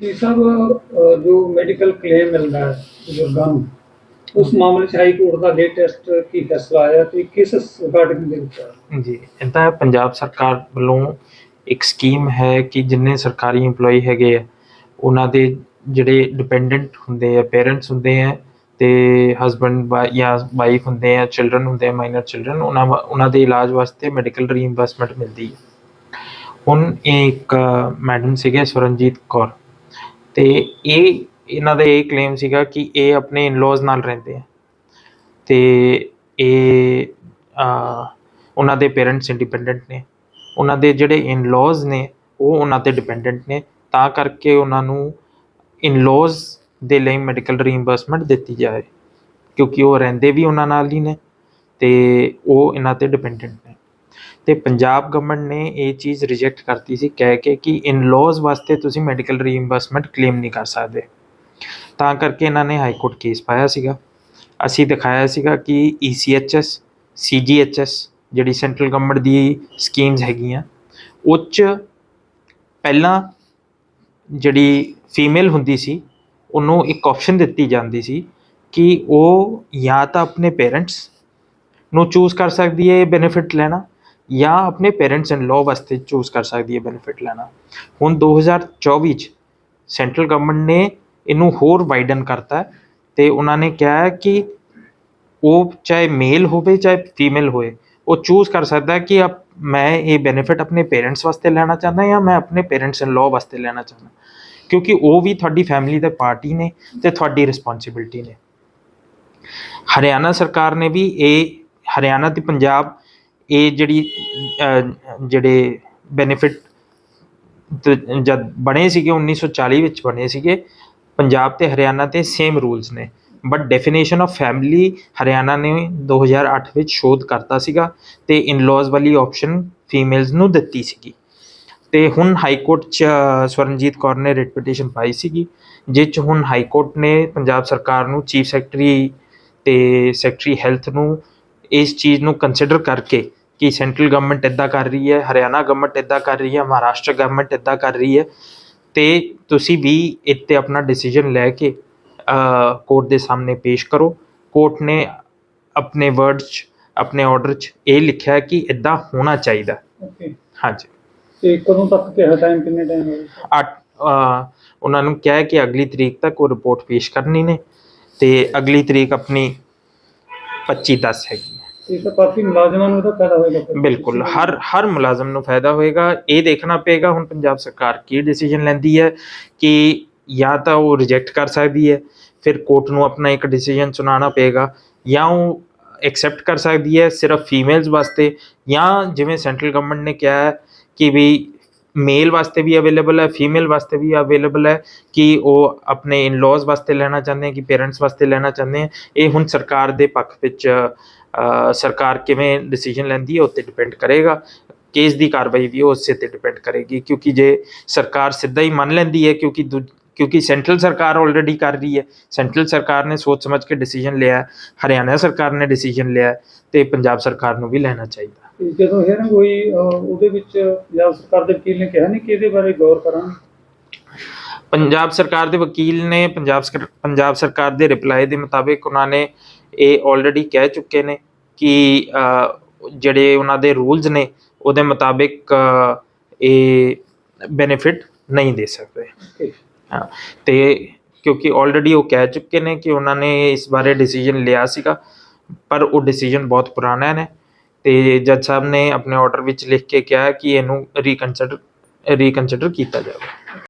ਜੀ ਸਾਹਿਬ ਜੋ medical claim ਮਿਲਦਾ ਹੈ ਬਜ਼ੁਰਗਾਂ ਨੂੰ, ਉਸ ਮਾਮਲੇ 'ਚ ਹਾਈ ਕੋਰਟ ਦਾ ਲੇਟੈਸਟ ਕੀ ਫੈਸਲਾ ਆਇਆ ਤੇ ਕਿਸ ਰਿਗਾਰਡਿੰਗ ਦੇ ਵਿੱਚ ਜੀ ਇੰਤਾ ਪੰਜਾਬ ਸਰਕਾਰ ਵੱਲੋਂ ਇੱਕ ਸਕੀਮ ਹੈ ਕਿ ਜਿੰਨੇ ਸਰਕਾਰੀ EMPLOYE ਹੈਗੇ ਆ, ਉਹਨਾਂ ਦੇ ਜਿਹੜੇ ਡਿਪੈਂਡੈਂਟ ਹੁੰਦੇ ਆ ਪੇਰੈਂਟਸ ਹੁੰਦੇ ਆ ਤੇ ਹਸਬੰਡ ਜਾਂ ਵਾਈਫ ਹੁੰਦੇ ਆ ਚਿਲड्रन ਹੁੰਦੇ ਆ ਮਾਈਨਰ ਚਿਲड्रन ਉਹਨਾਂ ਉਹਨਾਂ ਦੇ ਇਲਾਜ ਵਾਸਤੇ ਮੈਡੀਕਲ ਰੀਇੰਬਰਸਮੈਂਟ ਮਿਲਦੀ ਹੈ ਹੁਣ ਇੱਕ ਮੈਡਮ ਸੀਗੇ ਸੁਰਨਜੀਤ ਕੌਰ। ਤੇ ਇਹ ਇਹਨਾਂ ਦਾ ਇਹ ਕਲੇਮ ਸੀਗਾ ਕਿ ਇਹ ਆਪਣੇ ਇਨ-ਲॉज ਨਾਲ ਰਹਿੰਦੇ ਆ। ਤੇ ਇਹ ਉਹਨਾਂ ਦੇ ਪੇਰੈਂਟਸ ਇੰਡੀਪੈਂਡੈਂਟ ਨੇ। ਉਹਨਾਂ ਦੇ ਜਿਹੜੇ ਇਨ-ਲॉज ਨੇ, ਉਹ ਉਹਨਾਂ ਤੇ ਡਿਪੈਂਡੈਂਟ ਨੇ। ਤਾਂ ਕਰਕੇ ਉਹਨਾਂ ਨੂੰ ਇਨ-ਲॉज ਦੇ ਲਈ ਮੈਡੀਕਲ ਰੀਇੰਬਰਸਮੈਂਟ ਦਿੱਤੀ ਜਾਵੇ। ਕਿਉਂਕਿ ਉਹ ਰਹਿੰਦੇ ਵੀ ਉਹਨਾਂ ਨਾਲ ਹੀ ਨੇ ਤੇ ਉਹ ਇਹਨਾਂ ਤੇ ਡਿਪੈਂਡੈਂਟ ਨੇ। ਅਤੇ ਪੰਜਾਬ ਗਵਰਨਮੈਂਟ ਨੇ ਇਹ ਚੀਜ਼ ਰਿਜੈਕਟ ਕਰਤੀ ਸੀ, ਕਹਿ ਕੇ ਕਿ ਇਨਲੋਜ਼ ਵਾਸਤੇ ਤੁਸੀਂ ਮੈਡੀਕਲ ਰੀਇੰਬਰਸਮੈਂਟ ਕਲੇਮ ਨਹੀਂ ਕਰ ਸਕਦੇ। ਤਾਂ ਕਰਕੇ ਇਹਨਾਂ ਨੇ ਹਾਈ ਕੋਰਟ ਕੇਸ ਪਾਇਆ ਸੀਗਾ। ਅਸੀਂ ਦਿਖਾਇਆ ਸੀਗਾ ਕਿ E ECHS CGHS ਜਿਹੜੀ ਸੈਂਟਰਲ ਗਵਰਨਮੈਂਟ ਦੀ ਸਕੀਮਸ ਹੈਗੀਆਂ, ਉਹ 'ਚ ਪਹਿਲਾਂ ਜਿਹੜੀ ਫੀਮੇਲ ਹੁੰਦੀ ਸੀ, ਉਹਨੂੰ ਇੱਕ ਆਪਸ਼ਨ ਦਿੱਤੀ ਜਾਂਦੀ ਸੀ ਕਿ ਉਹ ਜਾਂ ਤਾਂ ਆਪਣੇ ਪੇਰੈਂਟਸ ਨੂੰ ਚੂਜ਼ ਕਰ ਸਕਦੀ ਹੈ, ਇਹ ਬੈਨੀਫਿਟ ਲੈਣਾ ਜਾਂ ਆਪਣੇ ਪੇਰੈਂਟਸ ਇਨ ਲਾਅ ਵਾਸਤੇ ਚੂਜ਼ ਕਰ ਸਕਦੀ ਹੈ ਬੈਨੀਫਿਟ ਲੈਣਾ। ਹੁਣ 2024 ਚ ਸੈਂਟਰਲ ਗਵਰਨਮੈਂਟ ਨੇ ਇਹਨੂੰ ਹੋਰ ਵਾਈਡਨ ਕਰਤਾ ਹੈ ਤੇ ਉਹਨਾਂ ਨੇ ਕਿਹਾ ਹੈ ਕਿ ਉਹ ਚਾਹੇ ਮੇਲ ਹੋਵੇ, ਚਾਹੇ ਫੀਮੇਲ ਹੋਵੇ ਉਹ ਚੂਜ਼ ਕਰ ਸਕਦਾ ਹੈ ਕਿ ਅਪ- ਮੈਂ ਇਹ ਬੈਨੀਫਿਟ ਆਪਣੇ ਪੇਰੈਂਟਸ ਵਾਸਤੇ ਲੈਣਾ ਚਾਹੁੰਦਾ ਜਾਂ ਮੈਂ ਆਪਣੇ ਪੇਰੈਂਟਸ ਇਨ ਲਾਅ ਵਾਸਤੇ ਲੈਣਾ ਚਾਹੁੰਦਾ। ਕਿਉਂਕਿ ਉਹ ਵੀ ਤੁਹਾਡੀ ਫੈਮਿਲੀ ਦੇ ਪਾਰਟੀ ਨੇ ਤੇ ਤੁਹਾਡੀ ਰਿਸਪੌਂਸਿਬਿਲਟੀ ਨੇ। ਹਰਿਆਣਾ ਸਰਕਾਰ ਨੇ ਵੀ ਇਹ, ਹਰਿਆਣਾ ਤੇ ਪੰਜਾਬ ਇਹ ਜਿਹੜੀ ਜਿਹੜੇ ਬੈਨੀਫਿਟ ਜਦ ਬਣੇ ਸੀਗੇ 1940 ਵਿੱਚ ਬਣੇ ਸੀਗੇ, ਪੰਜਾਬ ਤੇ ਹਰਿਆਣਾ ਤੇ ਸੇਮ ਰੂਲਸ ਨੇ। But definition of family Haryana ਨੇ 2008 ਵਿੱਚ ਸ਼ੋਧ ਕਰਤਾ ਸੀਗਾ ਤੇ ਇਨ-ਲॉज ਵਾਲੀ ਆਪਸ਼ਨ ਫੀਮੇਲਸ ਨੂੰ ਦਿੱਤੀ ਸੀਗੀ। ਤੇ ਹੁਣ ਹਾਈ ਕੋਰਟ ਚ ਸਵਰਨਜੀਤ ਕੌਰ ਨੇ ਰਿਟ ਪਟੀਸ਼ਨ ਪਾਈ ਸੀਗੀ ਜਿਸ ਚ ਹੁਣ ਹਾਈ ਕੋਰਟ ਨੇ ਪੰਜਾਬ ਸਰਕਾਰ ਨੂੰ ਚੀਫ ਸੈਕਟਰੀ ਤੇ ਸੈਕਟਰੀ ਹੈਲਥ ਨੂੰ ਇਸ ਚੀਜ਼ ਨੂੰ ਕੰਸੀਡਰ ਕਰਕੇ ਕਿ ਸੈਂਟਰਲ ਗਵਰਨਮੈਂਟ ਇੱਦਾਂ ਕਰ ਰਹੀ ਹੈ ਹਰਿਆਣਾ ਗਵਰਨਮੈਂਟ ਇੱਦਾਂ ਕਰ ਰਹੀ ਹੈ ਮਹਾਰਾਸ਼ਟਰ ਗਵਰਨਮੈਂਟ ਇੱਦਾਂ ਕਰ ਰਹੀ ਹੈ ਤੇ ਤੁਸੀਂ ਵੀ ਇੱਥੇ ਆਪਣਾ ਡਿਸੀਜਨ ਲੈ ਕੇ ਕੋਰਟ ਦੇ ਸਾਹਮਣੇ ਪੇਸ਼ ਕਰੋ। ਕੋਰਟ ਨੇ ਆਪਣੇ ਵਰਡਸ 'ਚ ਆਪਣੇ ਆਰਡਰ 'ਚ ਇਹ ਲਿਖਿਆ ਹੈ ਕਿ ਇੱਦਾਂ ਹੋਣਾ ਚਾਹੀਦਾ। ਓਕੇ ਹਾਂਜੀ। ਤੇ ਕਦੋਂ ਤੱਕ ਕਿਹਾ ਟਾਈਮ ਕਿੰਨੇ ਟਾਈਮ ਅੱਠ ਅਹ, ਉਹਨਾਂ ਨੂੰ ਕਿਹਾ ਕਿ ਅਗਲੀ ਤਰੀਕ ਤੱਕ ਉਹ ਰਿਪੋਰਟ ਪੇਸ਼ ਕਰਨੀ ਨੇ ਤੇ ਅਗਲੀ ਤਰੀਕ ਆਪਣੀ 25 10 ਹੈਗੀ। ਹੈ ਤਾਂ ਕਾਫੀ ਮੁਲਾਜ਼ਮਾਂ ਨੂੰ ਇਹਦਾ ਫਾਇਦਾ ਹੋਏਗਾ ਫਿਰ। ਬਿਲਕੁਲ, ਹਰ ਹਰ ਮੁਲਾਜ਼ਮ ਨੂੰ ਫਾਇਦਾ ਹੋਏਗਾ ਇਹ ਦੇਖਣਾ ਪਏਗਾ ਹੁਣ ਪੰਜਾਬ ਸਰਕਾਰ ਕੀ ਡਿਸੀਜਨ ਲੈਂਦੀ ਹੈ ਕਿ ਜਾਂ ਤਾਂ ਉਹ ਰਿਜੈਕਟ ਕਰ ਸਕਦੀ ਹੈ, ਫਿਰ ਕੋਰਟ ਨੂੰ ਆਪਣਾ ਇੱਕ ਡਿਸੀਜਨ ਸੁਣਾਉਣਾ ਪਏਗਾ, ਜਾਂ ਉਹ ਐਕਸੈਪਟ ਕਰ ਸਕਦੀ ਹੈ ਸਿਰਫ ਫੀਮੇਲਸ ਵਾਸਤੇ, ਜਾਂ ਜਿਵੇਂ ਸੈਂਟਰਲ ਗਵਰਨਮੈਂਟ ਨੇ ਕਿਹਾ ਹੈ ਕਿ ਵੀ ਮੇਲ ਵਾਸਤੇ ਵੀ ਅਵੇਲੇਬਲ ਹੈ ਫੀਮੇਲ ਵਾਸਤੇ ਵੀ ਅਵੇਲੇਬਲ ਹੈ, ਕਿ ਉਹ ਆਪਣੇ ਇਨ-ਲॉज ਵਾਸਤੇ ਲੈਣਾ ਚਾਹੁੰਦੇ ਹੈ, ਕਿ ਪੇਰੈਂਟਸ ਵਾਸਤੇ ਲੈਣਾ ਚਾਹੁੰਦੇ ਹੈ ਇਹ ਹੁਣ ਸਰਕਾਰ ਦੇ ਪੱਖ ਵਿੱਚ ਸਰਕਾਰ ਕਿਵੇਂ ਡਿਸੀਜਨ ਲੈਂਦੀ ਹੈ ਉੱਤੇ ਡਿਪੈਂਡ ਕਰੇਗਾ। ਕੇਸ ਦੀ ਕਾਰਵਾਈ ਵੀ ਉਸੇ ਤੇ ਡਿਪੈਂਡ ਕਰੇਗੀ ਕਿਉਂਕਿ ਜੇ ਸਰਕਾਰ ਸਿੱਧਾ ਹੀ ਮੰਨ ਲੈਂਦੀ ਹੈ ਕਿਉਂਕਿ ਕਿਉਂਕਿ ਸੈਂਟਰਲ ਸਰਕਾਰ ਆਲਰੇਡੀ ਕਰ ਰਹੀ ਹੈ। ਸੈਂਟਰਲ ਸਰਕਾਰ ਨੇ ਸੋਚ ਸਮਝ ਕੇ ਡਿਸੀਜਨ ਲਿਆ ਹਰਿਆਣਾ ਸਰਕਾਰ ਨੇ ਡਿਸੀਜਨ ਲਿਆ ਤੇ ਪੰਜਾਬ ਸਰਕਾਰ ਨੂੰ ਵੀ ਲੈਣਾ ਚਾਹੀਦਾ। ਜਦੋਂ ਹੀਅਰਿੰਗ ਹੋਈ ਉਹਦੇ ਵਿੱਚ ਪੰਜਾਬ ਸਰਕਾਰ ਦੇ ਵਕੀਲ ਨੇ ਕਿਹਾ ਨਹੀਂ ਕਿ ਇਹਦੇ ਬਾਰੇ ਗੌਰ ਕਰਾਂਗੇ? ਪੰਜਾਬ ਸਰਕਾਰ ਦੇ ਵਕੀਲ ਨੇ ਪੰਜਾਬ ਪੰਜਾਬ ਸਰਕਾਰ ਦੇ ਰਿਪਲਾਈ ਦੇ ਮੁਤਾਬਿਕ ਉਹਨਾਂ ਨੇ ਇਹ ਆਲਰੇਡੀ ਕਹਿ ਚੁੱਕੇ ਨੇ। ਕਿ ਜਿਹੜੇ ਉਹਨਾਂ ਦੇ ਰੂਲਸ ਨੇ ਉਹਦੇ ਮੁਤਾਬਿਕ ਇਹ ਬੈਨੀਫਿਟ ਨਹੀਂ ਦੇ ਸਕਦੇ। ਹਾਂ ਤੇ ਕਿਉਂਕਿ ਆਲਰੇਡੀ ਉਹ ਕਹਿ ਚੁੱਕੇ ਨੇ ਕਿ ਉਹਨਾਂ ਨੇ ਇਸ ਬਾਰੇ ਡਿਸੀਜਨ ਲਿਆ ਸੀਗਾ ਪਰ ਉਹ ਡਿਸੀਜਨ ਬਹੁਤ ਪੁਰਾਣਾ ਹੈ ਤੇ ਜੱਜ ਸਾਹਿਬ ਨੇ ਆਪਣੇ ਆਰਡਰ ਵਿੱਚ ਲਿਖ ਕੇ ਕਿਹਾ ਕਿ ਇਹਨੂੰ ਰੀਕਨਸੀਡਰ ਰੀਕਨਸੀਡਰ ਕੀਤਾ ਜਾਵੇ।